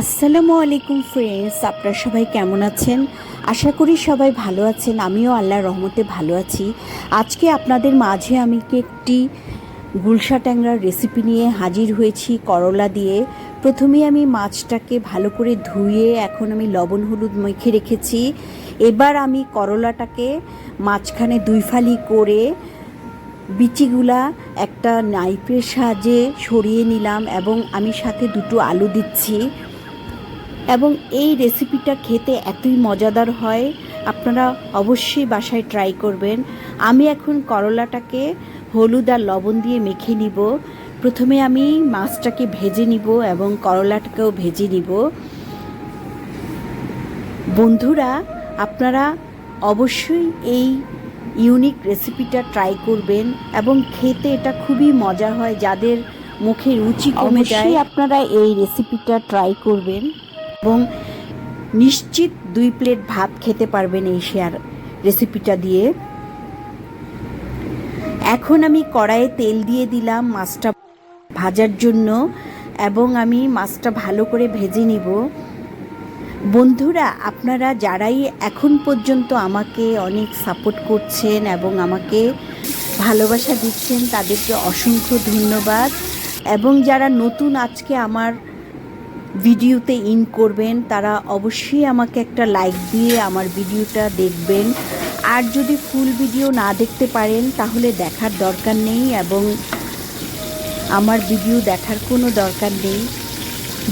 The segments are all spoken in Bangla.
আসসালামু আলাইকুম ফ্রেন্ডস আপনারা সবাই কেমন আছেন? আশা করি সবাই ভালো আছেন, আমিও আল্লাহর রহমতে ভালো আছি। আজকে আপনাদের মাঝে আমি একটি গুলশা ট্যাংরার রেসিপি নিয়ে হাজির হয়েছি করলা দিয়ে। প্রথমে আমি মাছটাকে ভালো করে ধুয়ে এখন আমি লবণ হলুদ মেখে রেখেছি। এবার আমি করলাটাকে মাঝখানে দুই ফালি করে বিচিগুলা একটা নাইফের সাহায্যে সরিয়ে নিলাম এবং আমি সাথে দুটো আলু দিচ্ছি। এবং এই রেসিপিটা খেতে এতই মজাদার হয়, আপনারা অবশ্যই বাসায় ট্রাই করবেন। আমি এখন করলাটাকে হলুদ আর লবণ দিয়ে মেখে নিব। প্রথমে আমি মাছটাকে ভেজে নিব এবং করলাটাকেও ভেজে নিব। বন্ধুরা, আপনারা অবশ্যই এই ইউনিক রেসিপিটা ট্রাই করবেন এবং খেতে এটা খুবই মজা হয় যাদের মুখে রুচি কমে যায়। আপনারা এই রেসিপিটা ট্রাই করবেন। এবং নিশ্চিত দুই প্লেট ভাত খেতে পারবেন এই শেয়ার রেসিপিটা দিয়ে। এখন আমি কড়াইয়ে তেল দিয়ে দিলাম মাছটা ভাজার জন্য এবং আমি মাছটা ভালো করে ভেজে নিব। বন্ধুরা, আপনারা যারাই এখন পর্যন্ত আমাকে অনেক সাপোর্ট করছেন এবং আমাকে ভালোবাসা দিচ্ছেন, তাদেরকে অসংখ্য ধন্যবাদ। এবং যারা নতুন আজকে আমার ভিডিওতে ইন করবেন, তারা অবশ্যই আমাকে একটা লাইক দিয়ে আমার ভিডিওটা দেখবেন। আর যদি ফুল ভিডিও না দেখতে পারেন, তাহলে দেখার দরকার নেই এবং আমার ভিডিও দেখার কোনো দরকার নেই।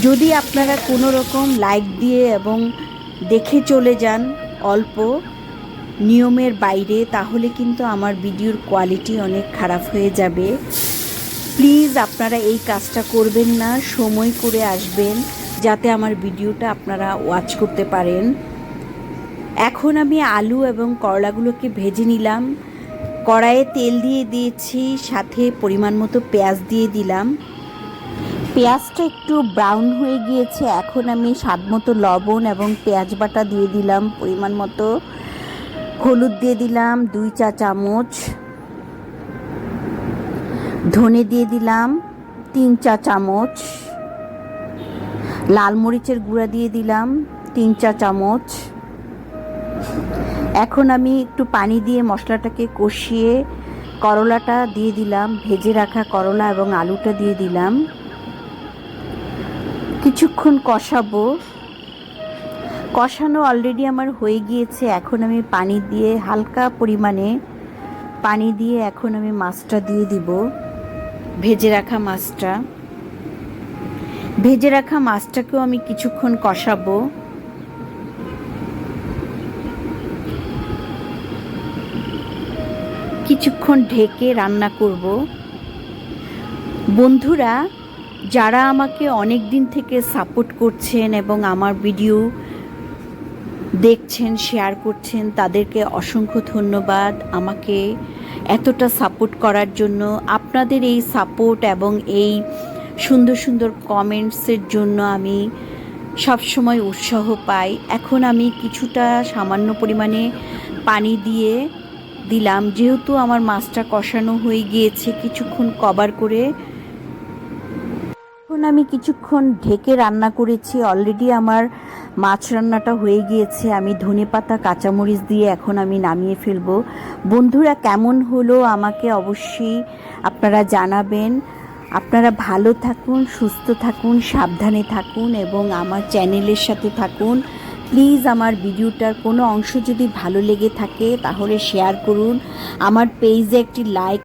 যদি আপনারা কোনো রকম লাইক দিয়ে এবং দেখে চলে যান অল্প নিয়মের বাইরে, তাহলে কিন্তু আমার ভিডিওর কোয়ালিটি অনেক খারাপ হয়ে যাবে। প্লিজ আপনারা এই কাজটা করবেন না, সময় করে আসবেন যাতে আমার ভিডিওটা আপনারা ওয়াচ করতে পারেন। এখন আমি আলু এবং করলাগুলোকে ভেজে নিলাম। কড়াইয়ে তেল দিয়ে দিয়েছি, সাথে পরিমাণ মতো পেঁয়াজ দিয়ে দিলাম। পেঁয়াজটা একটু ব্রাউন হয়ে গিয়েছে, এখন আমি স্বাদ মতো লবণ এবং পেঁয়াজ বাটা দিয়ে দিলাম, পরিমাণ মতো। হলুদ দিয়ে দিলাম, দুই চা চামচ। ধনে দিয়ে দিলাম, তিন চা চামচ। লাল মরিচের গুঁড়া দিয়ে দিলাম, তিন চা চামচ। এখন আমি একটু পানি দিয়ে মশলাটাকে কষিয়ে করলাটা দিয়ে দিলাম, ভেজে রাখা করলা এবং আলুটা দিয়ে দিলাম। কিছুক্ষণ কষাবো। কষানো অলরেডি আমার হয়ে গিয়েছে। এখন আমি পানি দিয়ে হালকা পরিমাণে পানি দিয়ে এখন আমি মাছটা দিয়ে দিব। ভেজে রাখা মাছটা। ভেজে রাখা মাছটাকেও আমি কিছুক্ষণ কষাবো। কিছুক্ষণ ঢেকে রান্না করব। বন্ধুরা যারা আমাকে অনেক দিন থেকে সাপোর্ট করছেন এবং আমার ভিডিও দেখছেন শেয়ার করছেন, তাদেরকে অসংখ্য ধন্যবাদ আমাকে এতটা সাপোর্ট করার জন্য। আপনাদের এই সাপোর্ট এবং এই সুন্দর সুন্দর কমেন্টসের জন্য আমি সবসময় উৎসাহ পাই। এখন আমি কিছুটা সামান্য পরিমাণে পানি দিয়ে দিলাম। যেহেতু আমার মাছটা কষানো হয়ে গিয়েছে, কিছুক্ষণ কভার করে এখন আমি কিছুক্ষণ ঢেকে রান্না করেছি। অলরেডি আমার মাছ রান্নাটা হয়ে গিয়েছে। আমি ধনে পাতা, কাঁচামরিচ দিয়ে এখন আমি নামিয়ে ফেলব। বন্ধুরা, কেমন হলো আমাকে অবশ্যই আপনারা জানাবেন। আপনারা ভালো থাকুন, সুস্থ থাকুন, সাবধানে থাকুন এবং আমার চ্যানেলের সাথে থাকুন। প্লিজ আমার ভিডিওটার কোনো অংশ যদি ভালো লেগে থাকে, তাহলে শেয়ার করুন। আমার পেজে একটি লাইক